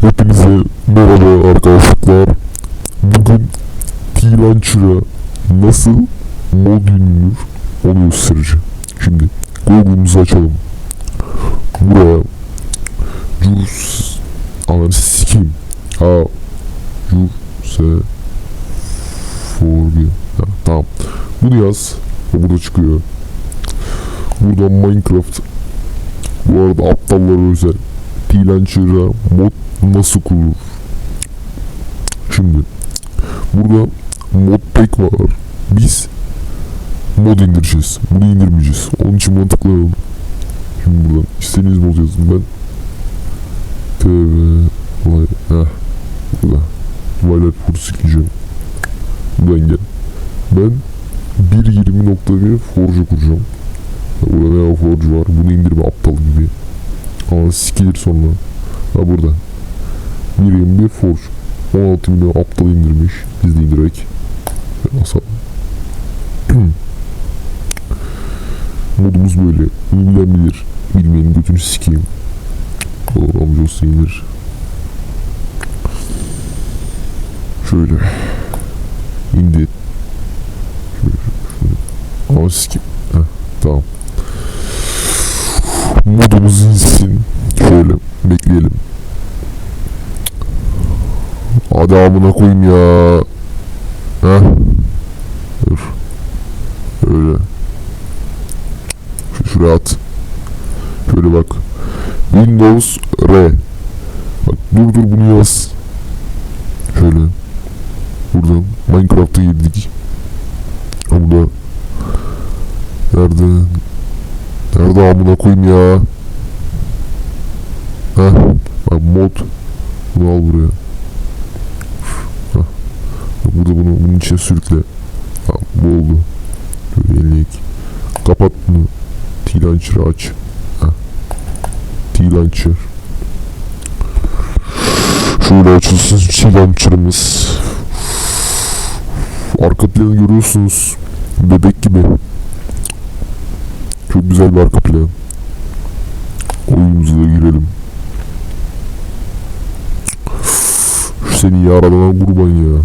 Hepinize merhaba arkadaşlar. Bugün T-Launcher'a nasıl mod yürünür onu göstereceğim. Şimdi Google'umuzu açalım. Buraya Jus Ananı sikeyim. Ha Juse Forge ha, Tamam. Bunu yaz. Burada çıkıyor. Buradan Minecraft bu arada aptallara özel T-Launcher'a mod nasıl kurulur? Şimdi burada mod pack var. Biz mod indireceğiz. Bunu indirmeyeceğiz. Onun için buna tıklayalım. Şimdi buradan istediğiniz mod yazın. Ben TV vay heh burada Violet Force gideceğim. Buradan gel. Ben 1.20.1 Forge kuracağım. Burada ne Forge var. Bunu indirme aptal gibi. Ama sikilir sonra. Ha burada. 1.21 Forge. 16 milyon aptal indirmiş. Biz de indirek. Basalım. Modumuz böyle. Bilen bilir. Bilmeyenin götünü sikeyim. Oğlum amcası indir. Şöyle. İndi. Şöyle. Ama sikeyim. Heh, tamam. Modumuz insin. Şöyle bekleyelim. Hadi amına koyayım ya. Heh. Dur. Öyle. Şu şuraya at. Şöyle bak. Windows R. Bak dur dur bunu yaz. Şöyle. Buradan Minecraft'a girdik. Burada. Nerede? Nerede amına koyayım ya? Heh. Bak mod. Bunu al buraya. Burada bunu bunun içine sürükle. Tamam bu oldu. Şöyle eleyek. Kapat bunu. T-Launcher'ı aç. T-Launcher. Şöyle açılsın T-Launcher'ımız. Arka planı görüyorsunuz. Bebek gibi. Çok güzel bir arka plan. Oyunumuza da girelim. Seni yaralanan kurban ya.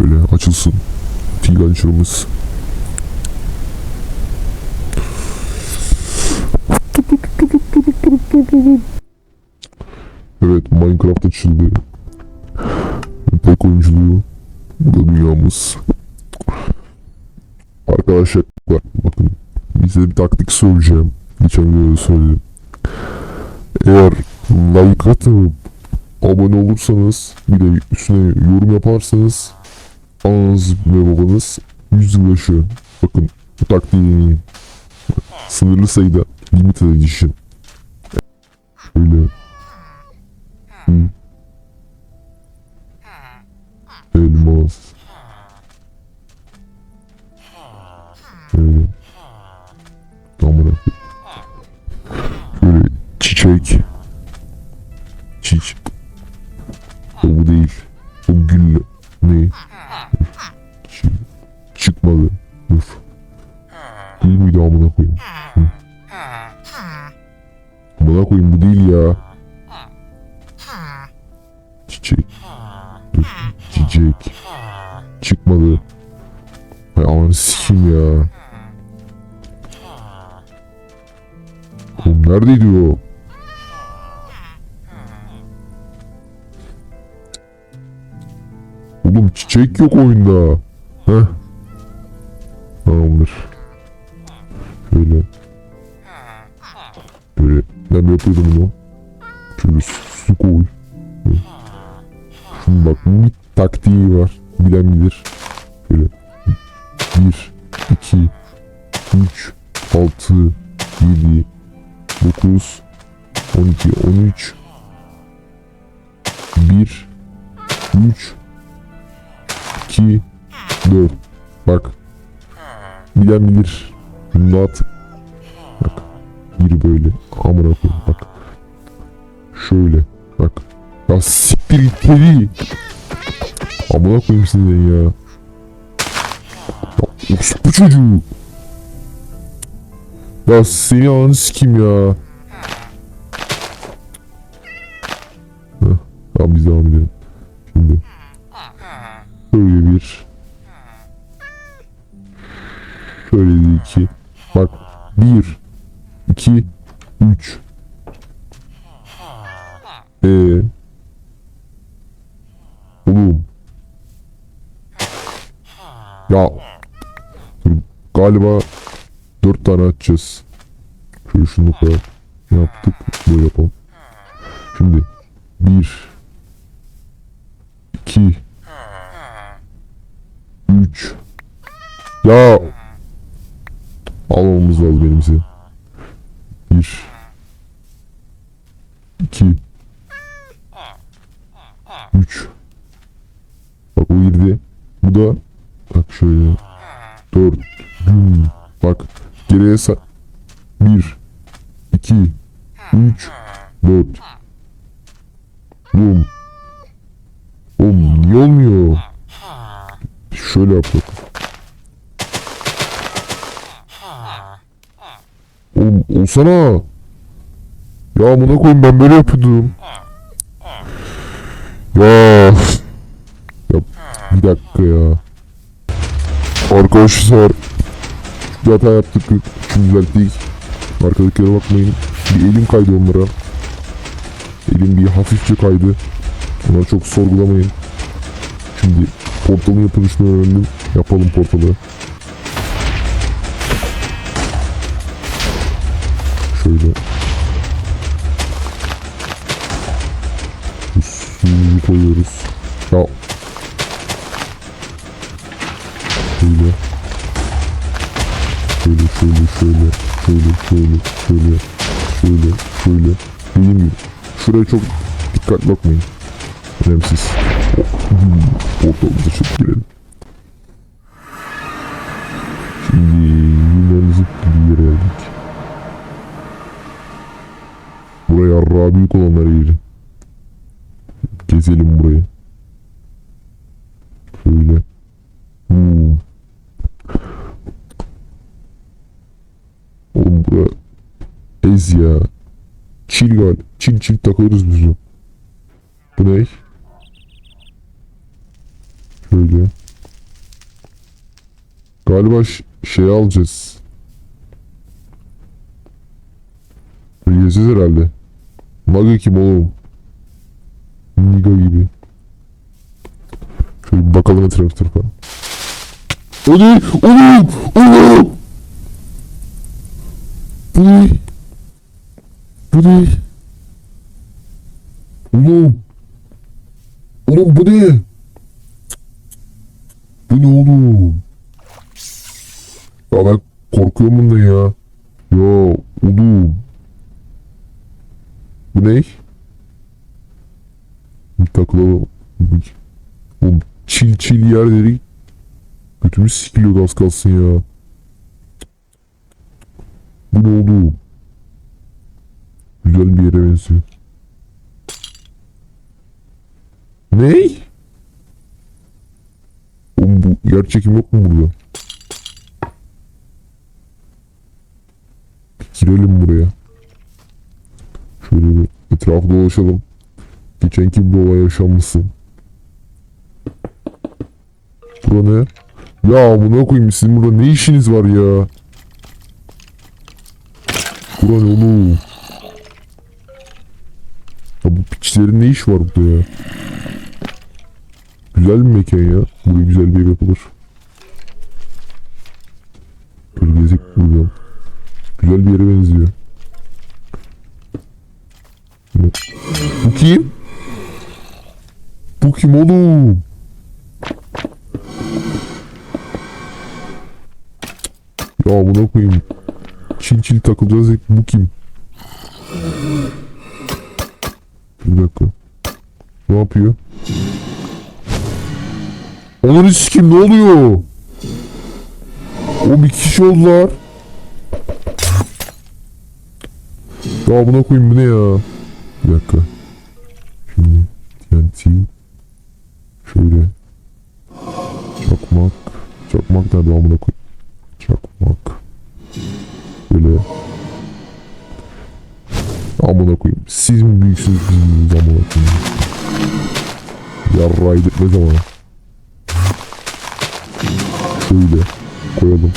Şöyle açılsın. T-Launcher'ımız. Evet Minecraft açıldı. Tek oyunculuğu. Dünyamız. Arkadaşlar bak, bakın size bir taktik söyleyeceğim. Geçen videoda söyledim. Eğer like atıp abone olursanız bir de üstüne yorum yaparsanız ananız ve babanız 100 yıl yaşıyor. Bakın bu taktiği deneyin. Sınırlı sayıda limited edition. Şöyle. Hı. Elmas. Şöyle. Amına. Şöyle çiçek. Çiç. O bu değil. Neredeydi o? Oğlum çiçek yok oyunda. Heh. Tamamdır. Şöyle. Böyle. Ben yapıyordum bunu. Şöyle su koy. Şimdi bak bir taktiği var. Bilen bilir. Şöyle. 1, 2, 3, 6, 7, 9, 12, 13, 1, 3, 2, 4. Bak. Bilen bilir. Bunu da at. Bak. Biri böyle. Amına koyayım bak. Şöyle. Bak. Ya siktir git kedi. Amına koyayım seni ya. Ya bu çocuğu. Ya seni sikim ya. Tamam biz devam edelim. Şimdi. Şöyle bir. Şöyle bir iki. Bak. Bir. iki, Üç. Ee. Oğlum. Ya. Galiba dört tane açacağız. Şöyle şunu koyalım. Yaptık. Böyle yapalım. Şimdi. Bir. iki, Üç. Ya. Almamız lazım elimize. Bir. iki, Üç. Bak o girdi. Bu da bak şöyle. Dört. Bak geriye sa bir, iki, üç, dört. Oğlum. Oğlum niye olmuyor? Şöyle yap bak. Oğlum olsana. Ya amına koyayım ben böyle yapıyordum. Ya. ya bir dakika ya. Arkadaşlar. Bir hata yaptık. Düzelttik. Arkadakilere bakmayın. Bir elim kaydı onlara. Elim bir hafifçe kaydı. Onları çok sorgulamayın. Şimdi portalın yapılışını öğrendim. Yapalım portalı. Şöyle. Suyu koyuyoruz. Ya. Şöyle. Şöyle şöyle şöyle şöyle şöyle şöyle şöyle şöyle dediğim gibi şuraya çok dikkat bakmayın. Önemsiz. Ortamıza çok girelim. Şimdi yılların zıp gibi yere geldik buraya arra büyük olanları yiyelim gezelim burayı Çil gal. Çil çil takılırız biz o. Bu ne? Şöyle. Galiba şey alacağız. Yiyeceğiz herhalde. Maga kim oğlum? Niga gibi. Şöyle bakalım etrafı tarafa. O ne? Oğlum! Oğlum! Bu ne? Bu ne? Oğlum! Oğlum bu ne? Bu ne oğlum? Ya ben korkuyorum bundan ya. Ya oğlum. Bu ne? Bir takılalım. Oğlum çil çil yerleri götümüz sikiliyordu az kalsın ya. Bu ne oldu? Güzel bir yere benziyor. Ney? Oğlum bu yer çekim yok mu burada? Girelim buraya. Şöyle bir etrafı dolaşalım. Geçenki bir olay yaşanmışsın. Bura ne? Ya buna koyayım sizin burada ne işiniz var ya? Bura ne oğlum? Bu piçlerin ne iş var burada ya? Güzel bir mekan ya. Buraya güzel bir ev yapılır. Böyle gezek buradan. Güzel bir yere benziyor. Bu kim? Bu kim oğlum? Ya buna koyayım. Çil çil takılacağız. Bu kim? Bir dakika. Ne yapıyor? Onun kim ne oluyor? O bir kişi oldular. Ya buna koyayım bu ne ya? Bir dakika. Şimdi TNT. Şöyle. Çakmak. Çakmak nerede amına koy? Çakmak. Böyle. Amına koyayım. Siz mi büyüksünüz biz miyiz amına koyayım. Yarrayı etmez ama. Şöyle koyalım.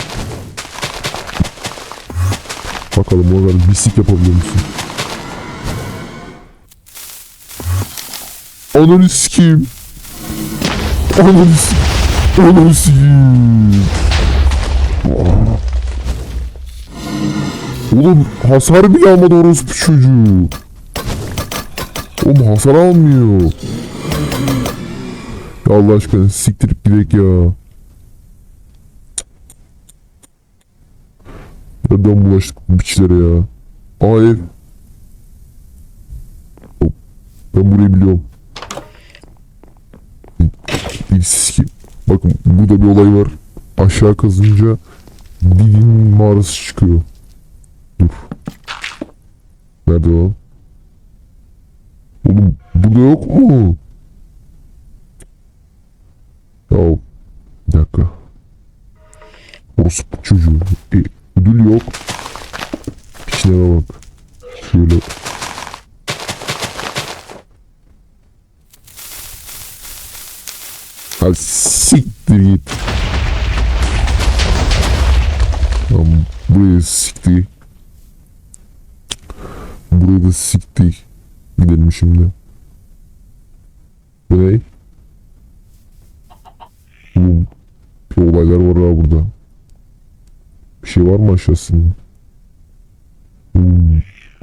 Bakalım oradan bisik yapabiliyor musun? Ananı sikeyim. Ananı sikeyim. Ananı sikeyim. Oğlum hasar bile almadı orospu çocuğu. Oğlum hasar almıyor. Ya Allah aşkına siktirip gidek ya. Nereden bulaştık bu biçlere ya? Aa ev. Ben burayı biliyorum. Birisi ki. Bakın burada bir olay var. Aşağı kazınca dilin mağarası çıkıyor. Dur. Nerede o? Oğlum burada yok mu? Ya bir dakika. Orospu çocuğu. E, ödül yok. Piçlere bak. Şöyle. Ha siktir git. Tamam buraya siktir. Buraya da siktik. Gidelim şimdi. Bu ne? Oğlum bir olaylar var ha burada. Bir şey var mı aşağısında?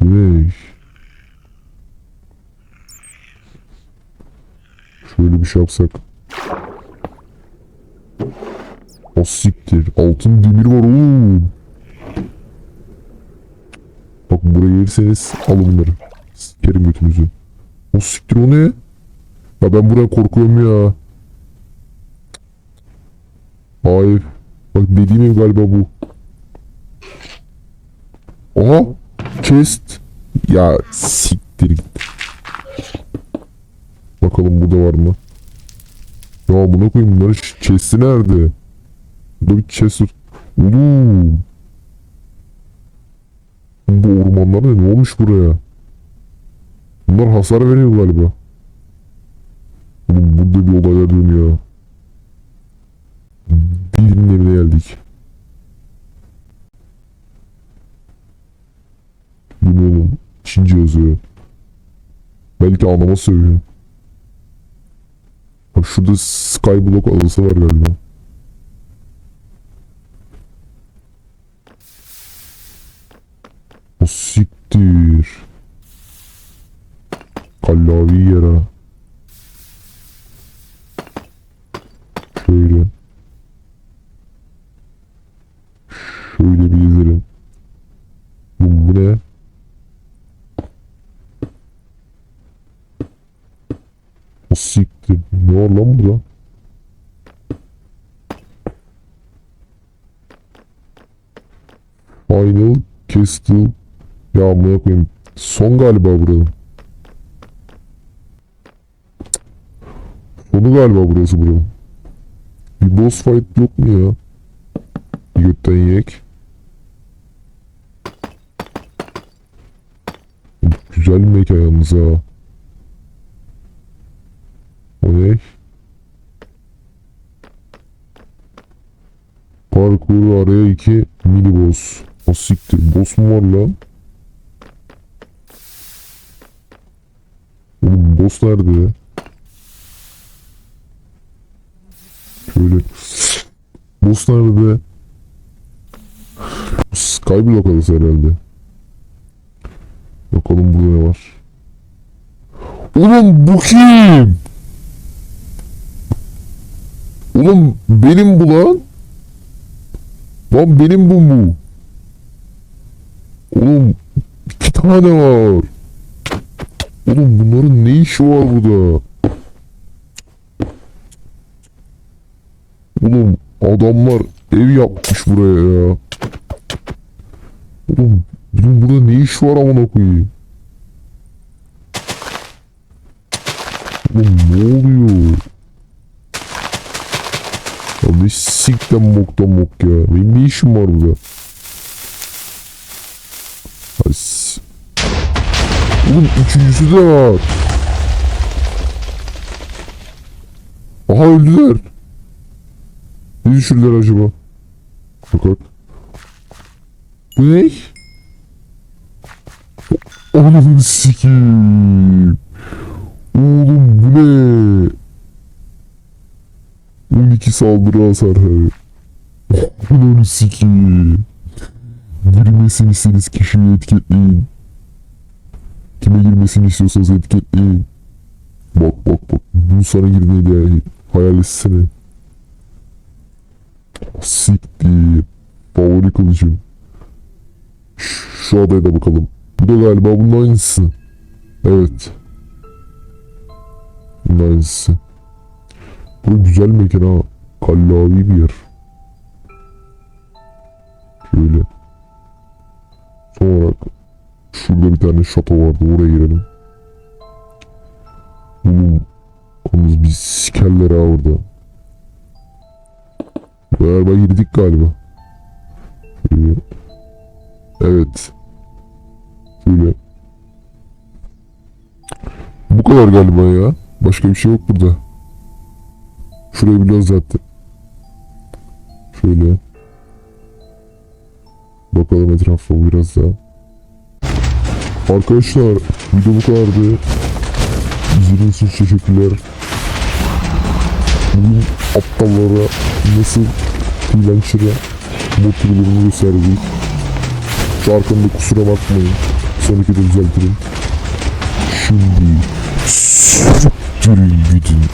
Ne? Şöyle bir şey yapsak. O siktir. Altın demir var oğlum. Bak buraya gelirseniz alın bunları. Sikerim götünüzü. O siktir o ne? Ya ben buradan korkuyorum ya. Hayır. Bak dediğim ev galiba bu. Aha. Chest. Ya siktir git. Bakalım burada var mı? Ya buna koyayım bunların chest'i nerede? Burada bir chest var. Bu ormanlar ne? Ne olmuş buraya? Bunlar hasar veriyor galiba. Oğlum burada bir olaylar dönüyor. Birinin evine geldik. Bu ne oğlum? Çince yazıyor. Belki anlama söylüyor. Bak şurada Skyblock adası var galiba. O siktir. Kallavi yere. Şöyle. Şöyle bir izlerim. Bu, bu ne? Siktir. Ne var lan burada? Final Castle. Ya amına koyayım. Son galiba buranın. Sonu galiba burası buranın. Bir boss fight yok mu ya? Götten yiyek. Güzel mekan yalnız ha. O ne? Parkur araya iki mini boss. O siktir. Boss mu var lan? Oğlum boss nerede? Şöyle. Boss nerede be? Skyblock adası herhalde. Bakalım burada ne var? Oğlum bu kim? Oğlum benim bu lan. Lan benim bu mu? Oğlum iki tane var. Oğlum bunların ne işi var burada? Oğlum adamlar ev yapmış buraya ya. Oğlum bunun burada ne iş var amına koyayım? Oğlum ne oluyor? Ya ne sikten moktan mok ya. Benim ne işim var burada? As. Oğlum üçüncüsü de var. Aha öldüler. Ne düşürdüler acaba? Bakak. Bu ne? Ananı sikeyim. Oğlum bu ne? 12 saldırı hasarı. Ananı sikeyim. Girmesini istediğiniz kişiyi etiketleyin. Kime girmesini istiyorsanız etiketleyin. Bak bak bak. Bu sana girmeydi yani. Hayal etsene. Siktir. Favori kılıcım. Şu adaya da bakalım. Bu da galiba bunun aynısı. Evet. Bunun aynısı. Bu güzel mekan ha. Kallavi bir yer. Şöyle. Son olarak şurada bir tane şato vardı oraya girelim. Oğlum Yalnız biz sikerler ha orada. Galiba girdik galiba. Evet. Şöyle. Bu kadar galiba ya. Başka bir şey yok burada. Şurayı biraz zaten. Şöyle. Bakalım etrafa biraz daha. Arkadaşlar video bu kadardı. İzlediğiniz için teşekkürler. Bugün aptallara nasıl Freelancer'a mod kurulumunu gösterdik. Arkamda kusura bakmayın. Sonraki de düzeltirim. Şimdi sürttürün gidin.